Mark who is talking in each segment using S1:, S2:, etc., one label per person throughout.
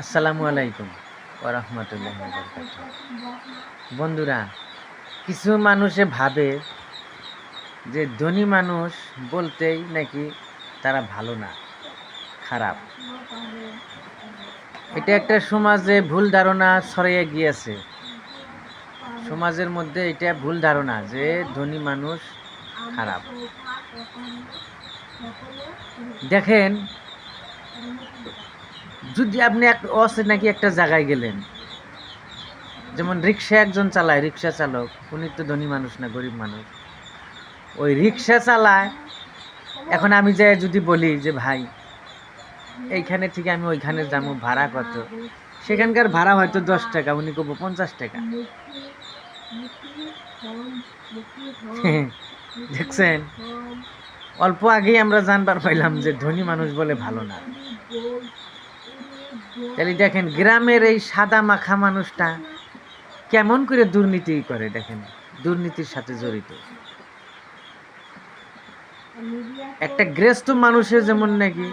S1: আসসালামু আলাইকুম ওরহমতুল্লাহ বন্ধুরা, কিছু মানুষে ভাবে যে ধনী মানুষ বলতেই নাকি তারা ভালো না, খারাপ। এটা একটা সমাজে ভুল ধারণা ছড়িয়ে গিয়েছে। সমাজের মধ্যে এটা ভুল ধারণা যে ধনী মানুষ খারাপ। দেখেন যদি আপনি এক নাকি একটা জায়গায় গেলেন, যেমন রিক্সা একজন চালায়, রিক্সা চালক, উনি তো ধনী মানুষ না, গরিব মানুষ। ওই রিক্সা চালায়, এখন আমি যাই যদি বলি যে, ভাই, এইখানে থেকে আমি ওইখানে যাব, ভাড়া কত? সেখানকার ভাড়া হয়তো দশ টাকা, উনি কব পঞ্চাশ টাকা। দেখছেন? অল্প আগেই আমরা জানবার পাইলাম যে, ধনী মানুষ বলে ভালো না। তাহলে দেখেন গ্রামের এই সাদা মাখা মানুষটা কেমন করে দুর্নীতি করে দেখেন? দুর্নীতির সাথে জড়িত। একটা গ্রেস্ত মানুষের যেমন নাকি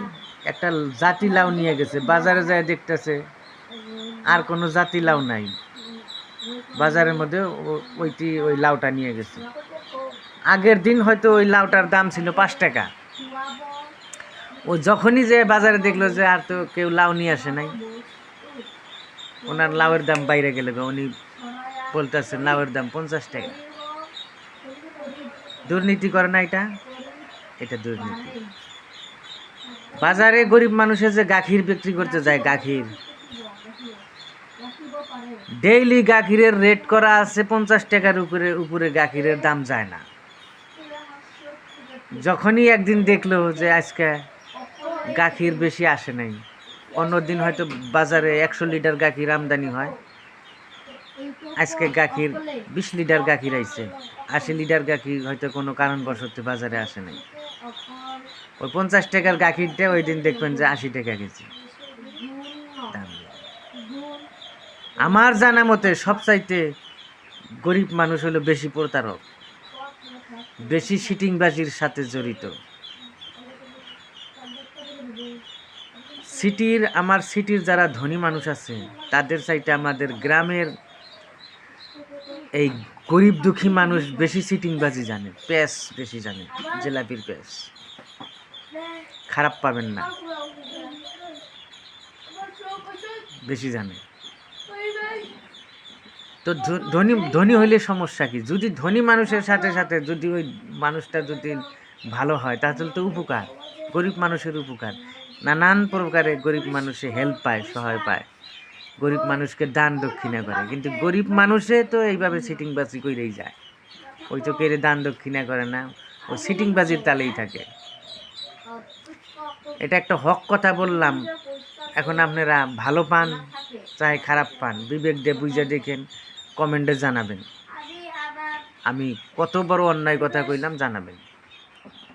S1: একটা জাতি লাউ নিয়ে গেছে, বাজারে যায় দেখতেছে, আর কোনো জাতি লাউ নাই। বাজারের মধ্যে ওইটি ওই লাউটা নিয়ে গেছে। আগের দিন হয়তো ওই লাউটার দাম ছিল পাঁচ টাকা। ও যখনই যে বাজারে দেখল যে আর তো কেউ লাউ নিয়ে আসে নাই, ওনার লাউয়ের দাম বাইরে গেলে উনি বলতেছেন লাউয়ের দাম পঞ্চাশ টাকা। দুর্নীতি করে না এটা? এটা দুর্নীতি। বাজারে গরিব মানুষের যে গাখির বিক্রি করতে যায়, গাখির। ডেইলি গাখিরের রেট করা আছে পঞ্চাশ টাকার উপরে উপরে গাখিরের দাম যায় না। যখনই একদিন দেখল যে আজকে গাখির বেশি আসে নাই। অন্যদিন হয়তো বাজারে একশো লিটার গাখির আমদানি হয়। আজকে গাখির বিশ লিটার গাখির আইছে। আশি লিটার গাখির হয়তো কোনো কারণবশত বাজারে আসে নাই। ওই পঞ্চাশ টাকার গাখিরটা ওই দিন দেখবেন যে আশি টাকা দাম। আমার জানা মতে সবচাইতে গরিব মানুষ হলো বেশি প্রতারক। বেশি সিটিংবাজির সাথে জড়িত। সিটির, আমার সিটির যারা ধনী মানুষ আছে, তাদের চাইতে আমাদের গ্রামের এই গরিব দুঃখী মানুষ বেশি সিটিংবাজি জানে প্যাস বেশি জানে, জিলাপির প্যাস খারাপ পাবেন না। বেশি জানে। তো ধনী ধনী হইলে সমস্যা কি? যদি ধনী মানুষের সাথে সাথে যদি ওই মানুষটা যদি ভালো হয়, তাহলে তো উপকার। গরিব মানুষের উপকার। নানান প্রকারে গরিব মানুষে হেল্প পায়, সহায় পায়। গরিব মানুষকে দান দক্ষিণা করে। কিন্তু গরিব মানুষে তো এইভাবে সিটিং বাজি করেই যায়। ওই তো কেড়ে দান দক্ষিণা করে না, ও সিটিং বাজির তালেই থাকে। এটা একটা হক কথা বললাম। এখন আপনারা ভালো পান, চাই খারাপ পান, বিবেক দিয়ে বুঝে দেখেন কমেন্টে জানাবেন। আমি কত বড় অন্যায় কথা কইলাম, জানাবেন।